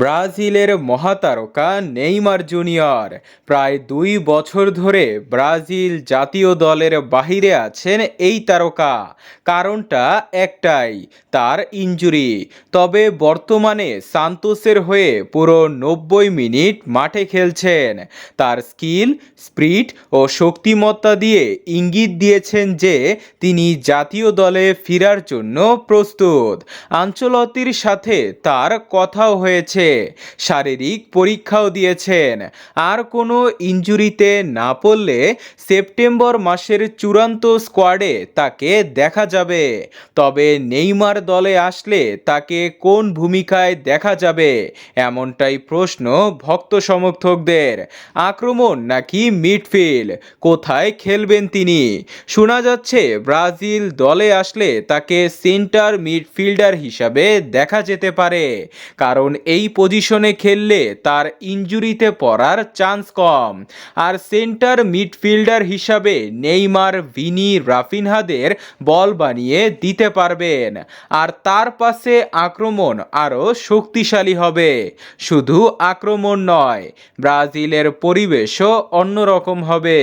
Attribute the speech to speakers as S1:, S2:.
S1: ব্রাজিলের মহাতারকা Neymar junior. প্রায় দুই বছর ধরে ব্রাজিল জাতীয় দলের বাহিরে আছেন এই তারকা। কারণটা একটাই, তার ইনজুরি। তবে বর্তমানে সান্তোসের হয়ে পুরো নব্বই মিনিট মাঠে খেলছেন। তার স্কিল, স্প্রিট ও শক্তিমত্তা দিয়ে ইঙ্গিত দিয়েছেন যে, তিনি জাতীয় দলে ফেরার জন্য প্রস্তুত। আঞ্চলতির সাথে তার কথাও হয়েছে। শারীরিক পরীক্ষাও দিয়েছেন। আর কোনো ইনজুরিতে না পড়লে সেপ্টেম্বর মাসের চূড়ান্ত স্কোয়াডে তাকে দেখা যাবে। তবে নেইমার দলে আসলে তাকে কোন ভূমিকায় দেখা যাবে, এমনটাই প্রশ্ন ভক্ত সমর্থকদের। আক্রমণ নাকি মিডফিল্ড? কোথায় খেলবেন তিনি? শোনা যাচ্ছে ব্রাজিল দলে আসলে তাকে সেন্টার মিডফিল্ডার হিসাবে দেখা যেতে পারে। কারণ এই পজিশনে খেললে তার ইনজুরিতে পড়ার চান্স কম। আর সেন্টার মিডফিল্ডার হিসাবে নেইমার, ভিনি, রাফিনহাদের বল বানিয়ে দিতে পারবেন। আর তার পাশে আক্রমণ আরও শক্তিশালী হবে। শুধু আক্রমণ নয়, ব্রাজিলের পরিবেশও অন্যরকম হবে।